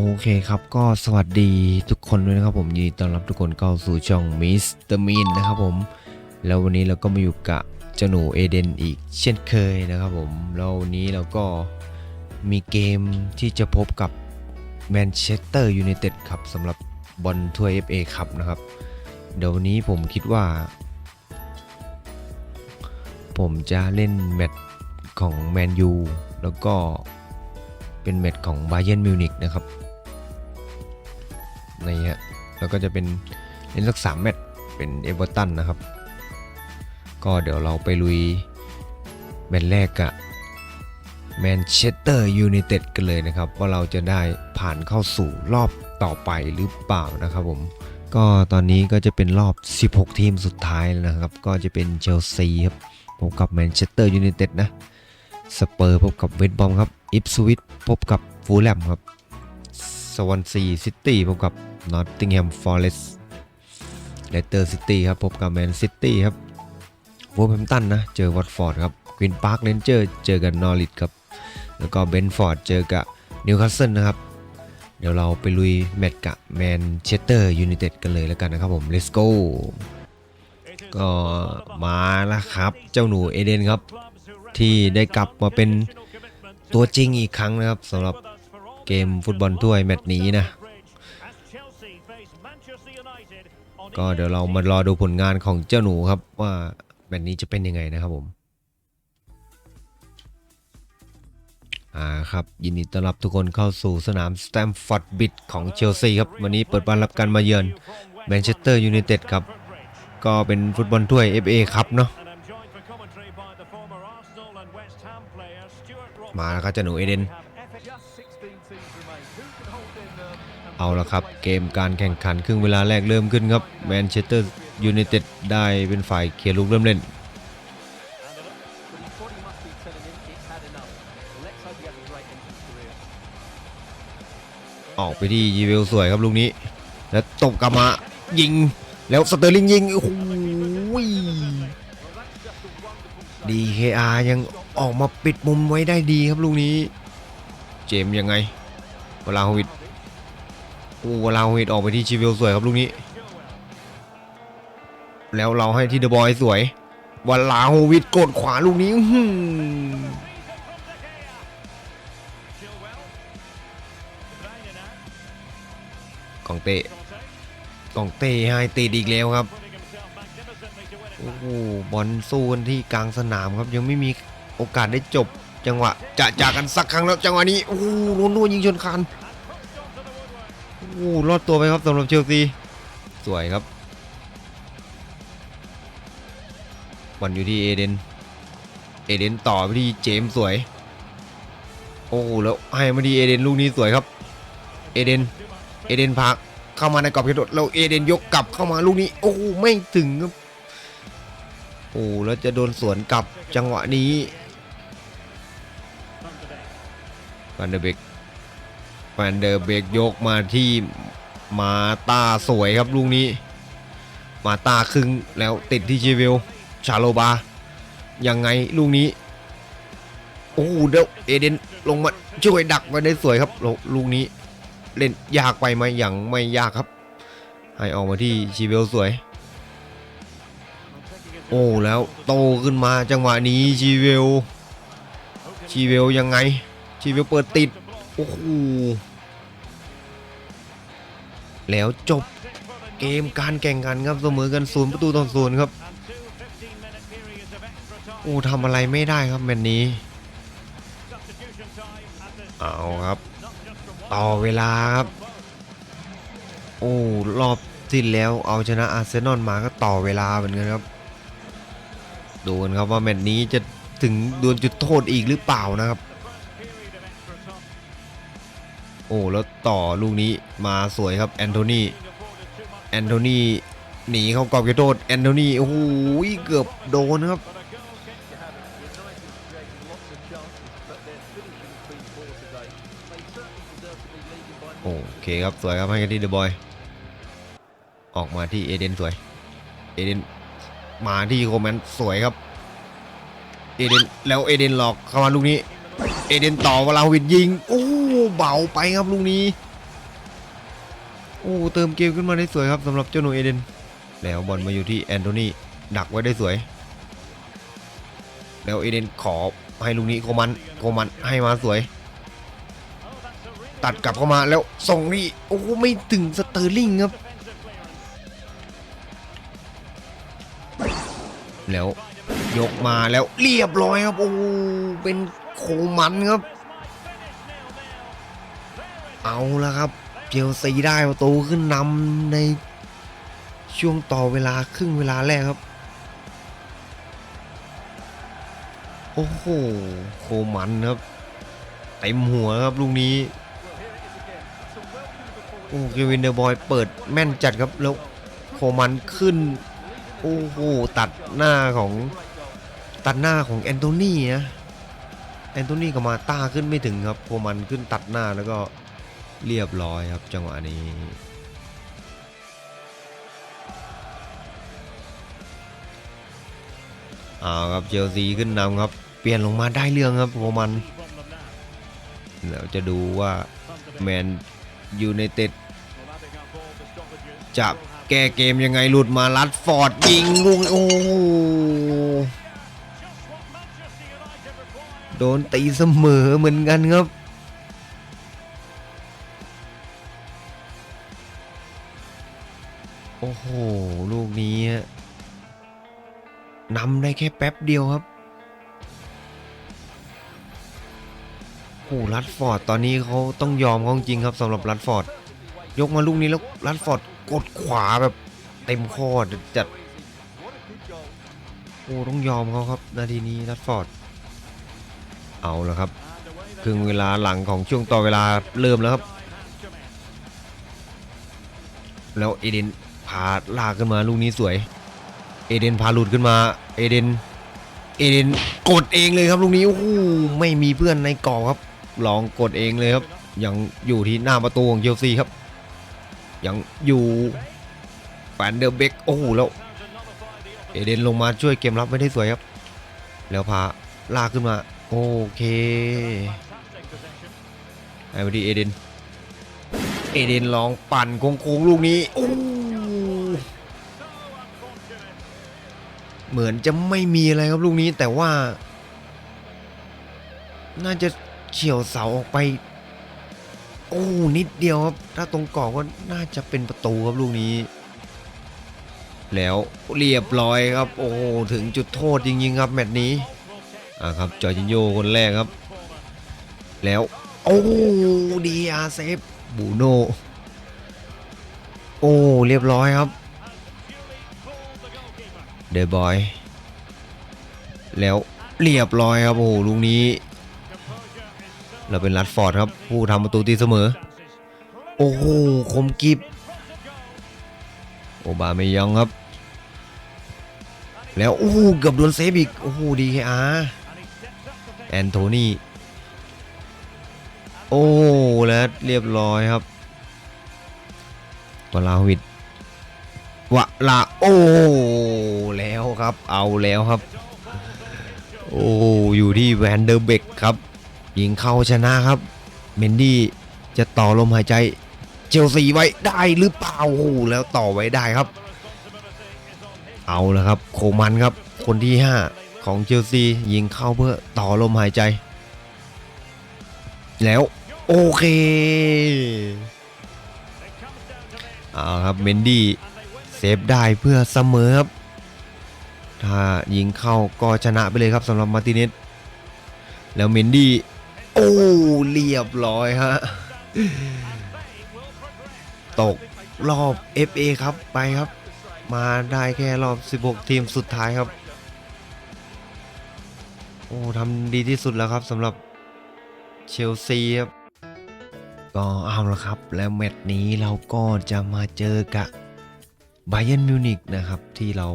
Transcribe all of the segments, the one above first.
โอเคครับก็สวัสดีทุกคนด้วยนะครับผมยินดีต้อนรับทุกคนเข้าสู่ช่องมิสเตอร์มีนนะครับผม แล้ววันนี้เราก็มาอยู่กับเจ้าหนูเอเดนอีกเช่นเคยนะครับผม แล้ววันนี้เราก็มีเกมที่จะพบกับแมนเชสเตอร์ยูไนเต็ดครับสำหรับบอลถ้วย FA ครับนะครับ เดี๋ยววันนี้ผมคิดว่า ผมจะเล่นแมตช์ของแมนยูแล้วก็เป็นแมตช์ของบาเย r n m มิวนิกนะครับ ในฮะแล้วก็จะเป็นเล่นสักสามแมตช์เป็นเอเวอร์ตันนะครับ ก็เดี๋ยวเราไปลุยแมตช์แรกกับแมนเชสเตอร์ยูไนเต็ดกันเลยนะครับ ว่าเราจะได้ผ่านเข้าสู่รอบต่อไปหรือเปล่านะครับผมก็ตอนนี้ก็จะเป็นรอบ 16 ทีมสุดท้ายแล้วนะครับ ก็จะเป็นเชลซีครับพบกับแมนเชสเตอร์ยูไนเต็ดนะสเปอร์พบกับเวสต์บอมครับอิปสวิตพบกับฟูลแลมครับสวอนซีซิตี้พบกับ นอตติงแฮมฟอเรสต์เลสเตอร์ซิตี้ครับพบกับแมนซิตี้ครับวูฟแฮมตันนะเจอวอตฟอร์ดครับควินพาร์คเลนเจอร์เจอกับนอริทครับแล้วก็เบนฟอร์ดเจอกับนิวคาสเซิลนะครับ เดี๋ยวเราไปลุยแมตช์กับแมนเชสเตอร์ยูไนเต็ดกันเลยแล้วกันนะครับผม let's go ก็มาแล้วครับ เจ้าหนูเอเดนครับ ที่ได้กลับมาเป็นตัวจริงอีกครั้งนะครับสำหรับเกมฟุตบอลถ้วยแมตช์นี้นะ ก็เดี๋ยวเรามารอดูผลงานของเจ้าหนูครับว่าแมตช์นี้จะเป็นยังไงนะครับผมอ่าครับยินดีต้อนรับทุกคนเข้าสู่สนามสแตมฟอร์ดบิดของเชลซีครับวันนี้เปิดบ้านรับการมาเยือนแมนเชสเตอร์ยูไนเต็ดครับก็เป็นฟุตบอลถ้วย FA ครับเนาะมาแล้วครับเจ้าหนูเอเดน เอาละครับ เกมการแข่งขันครึ่งเวลาแรกเริ่มขึ้นครับแมนเชสเตอร์ยูไนเต็ดได้เป็นฝ่ายเคลียร์ลูกเริ่มเล่น ออกไปที่ยีเวลสวยครับลูกนี้ แล้วตบกลับมายิงแล้วสเตอร์ลิงยิงโอ้โหดีเคอายังออกมาปิดมุมไว้ได้ดีครับลูกนี้ เจมยังไงเวลาโฮวิด โอ้วลาโฮวิดออกไปที่ชีเวลสวยครับลูกนี้ แล้วเราให้ที่เดอะบอยสวยวลาโฮวิดกดขวาลูกนี้อื้อหือกองเตะกองเตะให้ติดอีกแล้วครับโอ้โหบอลสู้กันที่กลางสนามครับยังไม่มีโอกาสได้จบจังหวะจะจากกันสักครั้งแล้วจังหวะนี้โอ้โหโรนโดยิงชนคาน อ้รอดตัวไปครับสำหรับเชลซีสวยครับบอลอยู่ที่เอเดน เอเดนต่อไปที่เจมสวย โอ้แล้วให้มาที่เอเดนลูกนี้สวยครับ เอเดน เอเดนพักเข้ามาในกรอบเขตโทษแล้วเอเดนยกกลับเข้ามาลูกนี้ โอ้ไม่ถึงครับ โอ้แล้วจะโดนสวนกลับจังหวะนี้วันเดเบก วันเดอร์เบกยกมาที่มาตาสวยครับลูกนี้ มาตาครึ่งแล้วติดที่เชเวลชาโลบา ยังไงลูกนี้ โอ้เดี๋ยวเอเดนลงมาช่วยดักไว้ได้สวยครับลูกนี้ เล่นยากไปไหมอยังไม่ยากครับ ให้ออกมาที่ชีเวลสวย โอ้แล้วโตขึ้นมาจังหวะนี้ชีเวลชีเวลยังไงชีเวลเปิดติด โอ้โห แล้วจบเกมการแข่งขันครับเสมอกันศูนย์ประตูต่อศูนย์ครับโอ้ทำอะไรไม่ได้ครับแมตช์นี้เอาครับ ต่อเวลาครับ โอ้รอบที่แล้วเอาชนะอาร์เซนอลมาก็ต่อเวลาเหมือนกันครับดูกันครับว่าแมตช์นี้จะถึงดวลจุดโทษอีกหรือเปล่านะครับ โอ้แล้วต่อลูกนี้มาสวยครับแอนโทนีแอนโทนีหนีเข้ากรอบเขตโทษแอนโทนีโอ้โหเกือบโดนครับโอเคครับสวยครับให้กันที่เดอะบอยออกมาที่เอเดนสวยเอเดนมาที่โคแมนสวยครับเอเดนแล้วเอเดนหลอกเข้ามาลูกนี้ เอเดนต่อเวลาวิดยิง โอ้เบาไปครับลูกนี้ โอ้เติมเกมขึ้นมาได้สวยครับสำหรับเจ้าหนูเอเดน แล้วบอลมาอยู่ที่แอนโทนีดักไว้ได้สวย แล้วเอเดนขอให้ลูกนี้โคมันโคมันให้มาสวย ตัดกลับเข้ามาแล้วส่งนี่โอ้ไม่ถึงสเตอร์ลิงครับ แล้ว ยกมาแล้วเรียบร้อยครับ โอ้เป็นโคมันครับ เอาละครับเชลซีได้ประตูขึ้นนำในช่วงต่อเวลาครึ่งเวลาแรกครับ โอ้โหโคมันครับเต็มหัวครับลูกนี้โอ้เควินเดอร์บอยเปิดแม่นจัดครับแล้วโคมันขึ้น โอ้โหตัดหน้าของ ตัดหน้าของแอนโทนีนะแอนโทนีกับมาต้าขึ้นไม่ถึงครับโคมันขึ้นตัดหน้าแล้วก็เรียบร้อยครับจังหวะนี้เอาครับเชลซีขึ้นนำครับ เปลี่ยนลงมาได้เรื่องครับโคมันแล้วจะดูว่าแมนยูไนเต็ดจะแก้เกมยังไงหลุดมาลัดฟอร์ดยิงลูกโอ้ โดนตีเสมอเหมือนกันครับ โอ้โห ลูกนี้นำได้แค่แป๊บเดียวครับโอ้ลัดฟอร์ดตอนนี้เขาต้องยอมเขาจริงครับสำหรับลัดฟอร์ด ยกมาลูกนี้แล้วลัดฟอร์ดกดขวาแบบเต็มข้อจัดโอ้ต้องยอมเขาครับ นาทีนี้ลัดฟอร์ด เอาแล้วครับครึ่งเวลาหลังของช่วงต่อเวลาเริ่มแล้วครับ แล้วเอเดนพาลากขึ้นมาลูกนี้สวย เอเดนพาหลุดขึ้นมา เอเดน เอเดนกดเองเลยครับลูกนี้โอ้โหไม่มีเพื่อนในกรอบครับ ลองกดเองเลยครับ ยังอยู่ที่หน้าประตูของเชลซีครับ ยังอยู่แฟนเดอร์เบกโอ้โหแล้วเอเดนลงมาช่วยเกมรับไม่ได้สวยครับ แล้วพาลากขึ้นมา โอเคไอ้พอดีเอเดน เอเดนลองปั่นโค้งๆลูกนี้โอ้เหมือนจะไม่มีอะไรครับลูกนี้แต่ว่า น่าจะเฉียวเสาออกไป โอ้นิดเดียวครับ ถ้าตรงกรอบก็น่าจะเป็นประตูครับลูกนี้ แล้วเรียบร้อยครับ โอ้ถึงจุดโทษจริงๆครับแมตช์นี้ อ่าครับจอร์จินโยคนแรกครับ แล้วโอ้ดีอาเซฟบูโนโอ้เรียบร้อยครับเดบอย แล้วเรียบร้อยครับโอ้โหลูกนี้ เราเป็นรัดฟอร์ดครับ ผู้ทำประตูตีเสมอ โอ้โหคมกิบโอบาเมยองครับ แล้วโอ้โหเกือบโดนเซฟอีก โอ้โหดีแค่อา แอนโทนีโอ้แล้วเรียบร้อยครับวลาวิดวะลาโอ้แล้วครับ เอาแล้วครับ โอ้อยู่ที่แวนเดอร์เบกครับยิงเข้าชนะครับ เมนดี้จะต่อลมหายใจเชลซีไว้ได้หรือเปล่าโอ้แล้วต่อไว้ได้ครับ เอาแล้วครับ โคมันครับ คนที่ 5 ของเชลซียิงเข้าเพื่อต่อลมหายใจ แล้วโอเคเอาครับเมนดี้เซฟได้เพื่อเสมอครับถ้ายิงเข้าก็ชนะไปเลยครับสำหรับมาร์ติเนสแล้วเมนดี้โอ้เรียบร้อยฮะตกรอบ FA ครับไปครับ มาได้แค่รอบ 16 ทีมสุดท้ายครับ โอ้ทำดีที่สุดแล้วครับสำหรับเชลซีครับก็เอาละครับ แล้วแมตช์นี้เราก็จะมาเจอกับไบเ e นมิวนิกนะครับที่เรา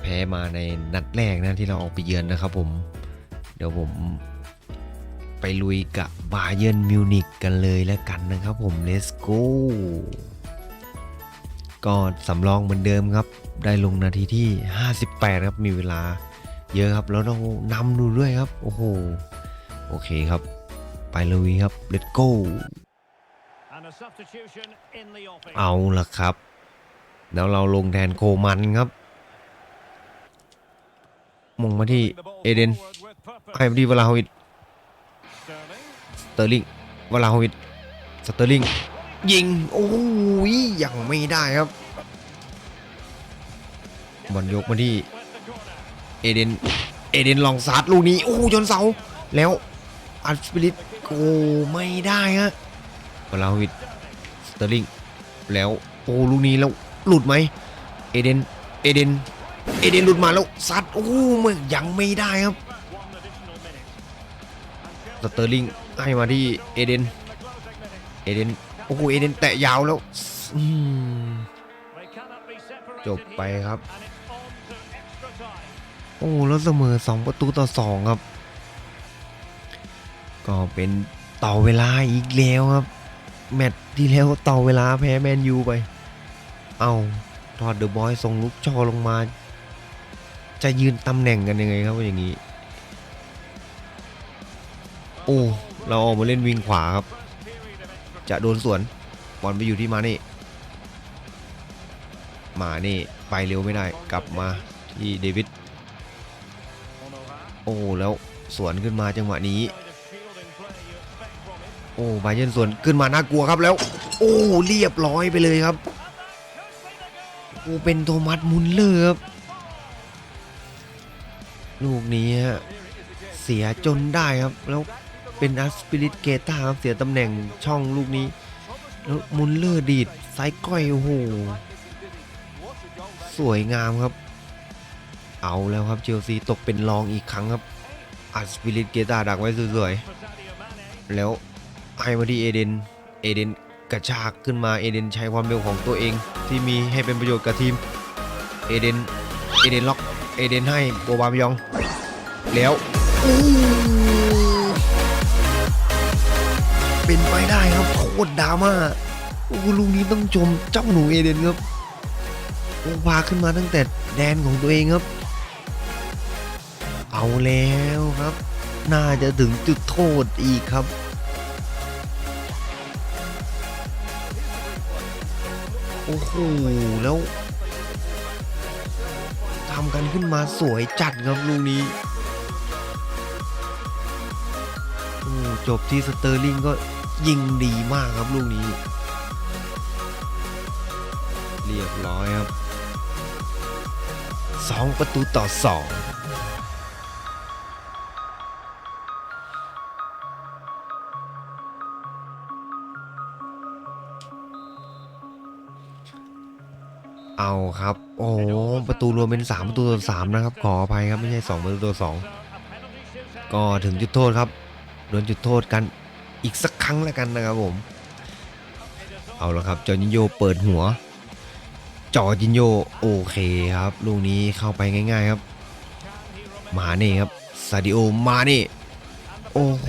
แพ้มาในนัดแรกนะที่เราออกไปเยือนนะครับผม เดี๋ยวผมไปลุยกับบาเยิร์นมิวนิกกันเลยแล้วกันนะครับผม let's go ก็สำรองเหมือนเดิมครับ ได้ลงนาทีที่ 58 ครับ มีเวลา เยอะครับ แล้วเรานำดูด้วยครับ โอ้โห โอเคครับ ไปลุยครับ let's go a substitution in the offing. เอาละครับ แล้วเราลงแทนโคมันครับมงมาที่ Moving the ball เอเดน forward with purpose. ให้ไปที่วลาฮวิด Sterling. สเตอร์ลิงวลาฮวิดสเตอร์ลิงยิง โอ้ยยังไม่ได้ครับบอลยกมาที่ With the corner. เอเดน เอเดนลองซัดลูกนี้ โอ้ยนเสา แล้วอัลสปิริตโอ้ไม่ได้ฮะวลาฮวิดสเตอร์ลิง แล้วโอ้ลูกนี้แล้วหลุดไหม เอเดน เอเดน เอเดนหลุดมาแล้วซัด โอ้มันยังไม่ได้ครับ สเตอร์ลิงให้มาที่เอเดน เอเดน โอ้โห เอเดนแตะยาวแล้วจบไปครับ โอ้แล้วเสมอ 2 ประตูต่อ 2 ครับ ก็เป็นต่อเวลาอีกแล้วครับ แมตช์ที่แล้วต่อเวลาแพ้แมนยูไป เอาทอดเดอะบอยส่งลูกชอลงมา จะยืนตำแหน่งกันยังไงครับว่าอย่างนี้ โอ้ เราออกมาเล่นวิงขวาครับ จะโดนสวนบอลไปอยู่ที่มาเน่มาเน่ไปเร็วไม่ได้ กลับมาที่เดวิด โอ้แล้วสวนขึ้นมาจังหวะนี้ โอ้บาเยร์นสวนขึ้นมาน่ากลัวครับแล้ว โอ้เรียบร้อยไปเลยครับโอ้เป็นโทมัสมุนเลอร์ครับลูกนี้ฮะเสียจนได้ครับ แล้วเป็นอัสปิริตเกต้าครับเสียตำแหน่งช่องลูกนี้ แล้วมุนเลอร์ดีดไซส์ก้อยโอ้โหสวยงามครับ เอาแล้วครับเชลซีตกเป็นรองอีกครั้งครับอัสปิริตเกตาดักไว้สวยๆแล้วให้มาที่เอเดนเอเดนกระชากขึ้นมาเอเดนใช้ความเร็วของตัวเองที่มีให้เป็นประโยชน์กับทีมเอเดนเอเดนล็อกเอเดนให้โบบามยอง แล้วเป็นไปได้ครับโคตรดราม่าโอ้โหลูกนี้ต้องชมเจ้าหนูเอเดนครับโอ้พาขึ้นมาตั้งแต่แดนของตัวเองครับ เอาแล้วครับ น่าจะถึงจุดโทษอีกครับ โอ้โห แล้วทำกันขึ้นมาสวยจัดครับลูกนี้โอ้จบที่สเตอร์ลิงก็ยิงดีมากครับลูกนี้ เรียบร้อยครับ 2 ประตูต่อ 2 เอาครับ โอ้โหประตูรวมเป็น 3 ประตูต่อ3นะครับ ขออภัยครับไม่ใช่ 2 ประตูต่อ A penalty shootout. 2ก็ถึงจุดโทษครับโดนจุดโทษกันอีกสักครั้งแล้วกันนะครับผม เอาละครับจอร์จินโยเปิดหัว จอร์จินโยโอเคครับลูกนี้เข้าไปง่าย ๆครับมาเน่ครับซาดิโอมาเน่โอ้โห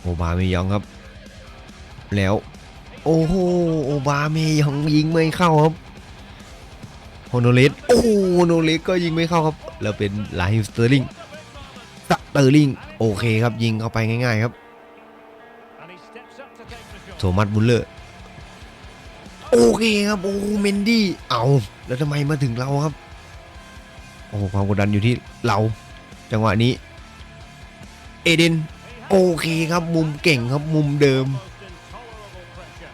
โอบาเมยองครับ แล้ว โอ้โหโอบาเมยองยิงไม่เข้าครับโฮโนเลสโอ้โหโฮโนเลสก็ยิงไม่เข้าครับ แล้วเป็นลาฮิมสเตอร์ลิงสเตอร์ลิงโอเคครับยิงเข้าไปง่ายๆครับโทมัสบุลเลอร์โอเคครับโอ้เมนดี้เอาแล้วทำไมมาถึงเราครับโอ้ความกดดันอยู่ที่เรา จังหวะนี้ เอเดนโอเคครับมุมเก่งครับมุมเดิม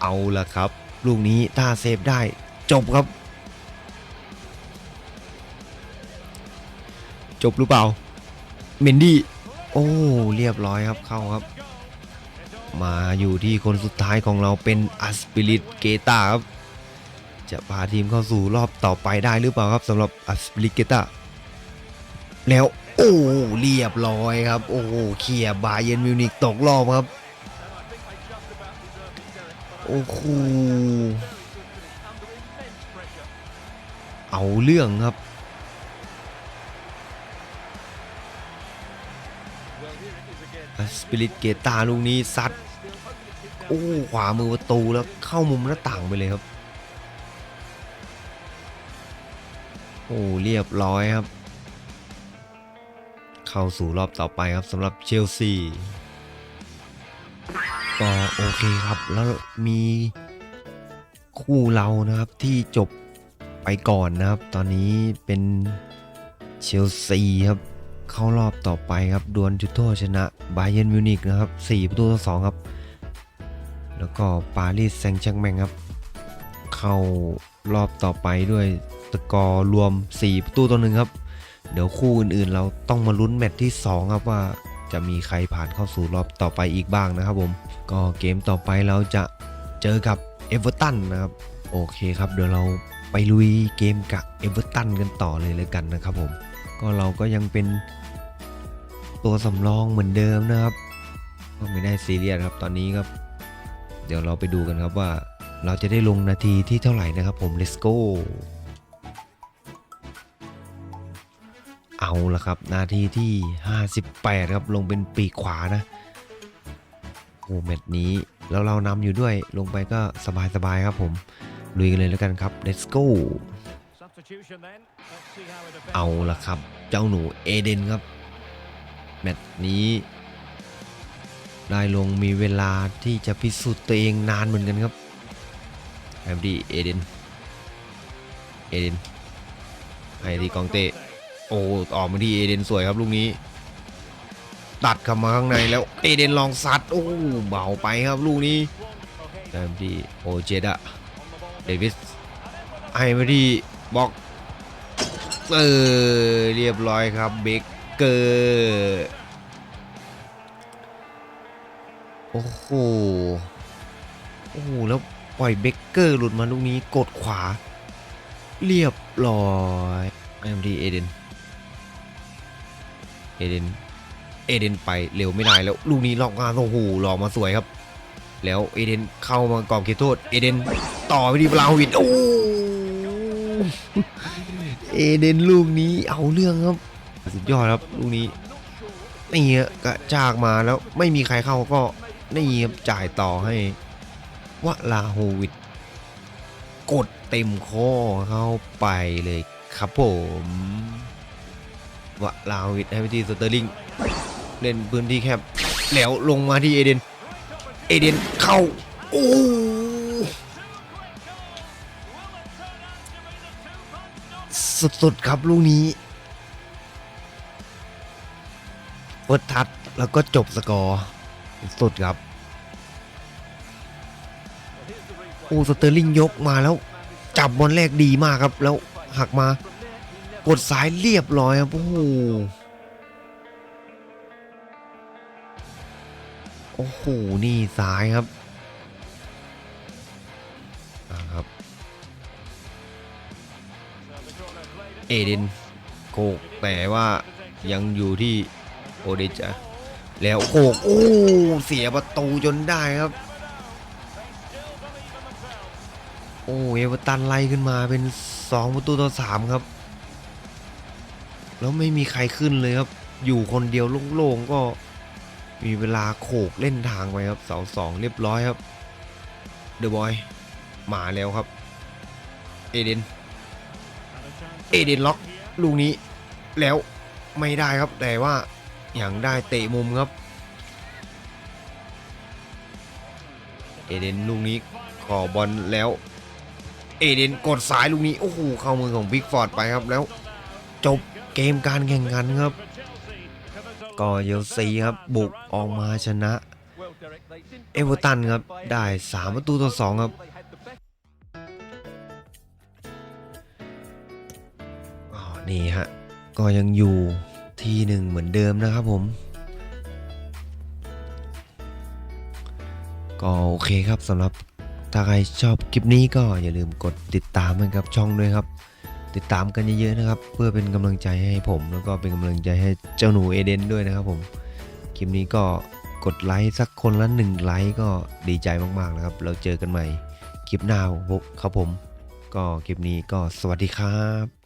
เอาละครับ ลูกนี้ถ้าเซฟได้จบครับ จบหรือเปล่า เมนดี้ โอ้ เรียบร้อยครับเข้าครับ มาอยู่ที่คนสุดท้ายของเราเป็นอัสปิริตเกตาครับ จะพาทีมเข้าสู่รอบต่อไปได้หรือเปล่าครับสำหรับอัสปิริตเกตาแล้ว โอ้ เรียบร้อยครับ โอ้เคลียบาเยนมิวนิกตกรอบครับ โอ้โหเอาเรื่องครับสปิริตเกตาลูกนี้ซัดโอ้ขวามือประตูแล้วเข้ามุมหน้าต่างไปเลยครับ โอ้เรียบร้อยครับ เข้าสู่รอบต่อไปครับสำหรับเชลซี ก็โอเคครับ แล้วมีคู่เรานะครับที่จบไปก่อนนะครับ ตอนนี้เป็นเชลซีครับ เข้ารอบต่อไปครับดวลจุดโทษชนะบาเย r n m มิวนิกนะครับ4ประตูต่อ2ครับ แล้วก็ปารีสแซงต์แชร์กแมงครับ เข้ารอบต่อไปด้วยสกอร์รวม 4 ประตูต่อหนึ่งครับ เดี๋ยวคู่อื่นๆ เราต้องมาลุ้นแมตช์ที่ 2 ครับว่า จะมีใครผ่านเข้าสู่รอบต่อไปอีกบ้างนะครับผมก็เกมต่อไปเราจะเจอกับเอเวอร์ตันนะครับโอเคครับเดี๋ยวเราไปลุยเกมกับเอเวอร์ตันกันต่อเลยเลยกันนะครับผมก็เราก็ยังเป็นตัวสำรองเหมือนเดิมนะครับก็ไม่ได้ซีเรียสครับตอนนี้ครับ เดี๋ยวเราไปดูกันครับว่าเราจะได้ลงนาทีที่เท่าไหร่นะครับผม let's go เอาละครับ นาทีที่ 58 ครับลงเป็นปีกขวานะโอ้แมตช์นี้แล้วเรานำอยู่ด้วยลงไปก็สบายๆครับผมลุยกันเลยแล้วกันครับ let's go Substitution then. Let's see how it affects เอาละครับ เจ้าหนูเอเดนครับ แมตช์นี้ ได้ลงมีเวลาที่จะพิสูจน์ตัวเองนานเหมือนกันครับแอมดีเอเดนเอเดนให้ที่กองเตะโอ้ออกมาที่เอเดนสวยครับลูกนี้ ตัดเข้ามาข้างในแล้วเอเดนลองซัดโอ้เบาไปครับลูกนี้แอมดีโอเจดะเดวิสให้มาที่บ็อกเออเรียบร้อยครับเบเกอร์โอ้โหโอ้โหแล้วปล่อยเบเกอร์หลุดมาลูกนี้กดขวา เรียบร้อยไอ้ทีเอเดน เอเดนเอเดนไปเร็วไม่ได้แล้วลูกนี้ลอกมาโอ้โหหลอกมาสวยครับ แล้วเอเดนเข้ามากรอบเขตโทษเอเดนต่อไปที่บราวิดโอ้เอเดนลูกนี้เอาเรื่องครับ สุดยอดครับลูกนี้นี่กระจากมาแล้วไม่มีใครเข้าก็นี่ครับจ่ายต่อให้วะลาโฮวิดกดเต็มข้อเข้าไปเลยครับผม วะลาวิดให้ไปที่สเตอร์ลิงเล่นพื้นที่แคบแล้วลงมาที่เอเดน เอเดนเข้า โอ้สุดๆครับลูกนี้เปิดทัดแล้วก็จบสกอร์สุดครับ โอ้สเตอร์ลิงยกมาแล้ว จับบอลแรกดีมากครับ แล้วหักมา กดสายเรียบร้อยครับโอ้โหโอ้โห นี่ซ้ายครับครับ เอเดนโกกแต่ว่ายังอยู่ที่โอเดจาแล้วโกกโอ้เสียประตูจนได้ครับ โอ้เอเวอร์ตันไล่ขึ้นมาเป็น 2 ประตูต่อ 3 ครับ แล้วไม่มีใครขึ้นเลยครับ อยู่คนเดียวโล่งๆก็มีเวลาโขกเล่นทางไปครับเสาสองเรียบร้อยครับเดอะบอยมาแล้วครับ เอเดนเอเดนล็อกลูกนี้แล้วไม่ได้ครับแต่ว่าอย่างได้เตะมุมครับ เอเดนลูกนี้ขอบอลแล้ว เอเดนกดสายลูกนี้โอ้โหเข้ามือของบิ๊กฟอร์ดไปครับแล้ว จบ เกมการแข่งขันครับก็เยลซีครับบุกออกมาชนะ เอเวอร์ตันครับได้ 3 ประตูต่อ 2 ครับอ๋อนี่ฮะ ก็ยังอยู่ที่หนึ่งเหมือนเดิมนะครับผม ก็โอเคครับสำหรับถ้าใครชอบคลิปนี้ก็อย่าลืมกดติดตามให้กับช่องด้วยครับ ติดตามกันเยอะๆนะครับ เพื่อเป็นกำลังใจให้ผม แล้วก็เป็นกำลังใจให้เจ้าหนูเอเดนด้วยนะครับผมคลิปนี้ก็กดไลค์สักคนละหนึ่งไลค์ก็ดีใจมากๆนะครับ เราเจอกันใหม่คลิปหน้าครับผม ก็คลิปนี้ก็สวัสดีครับ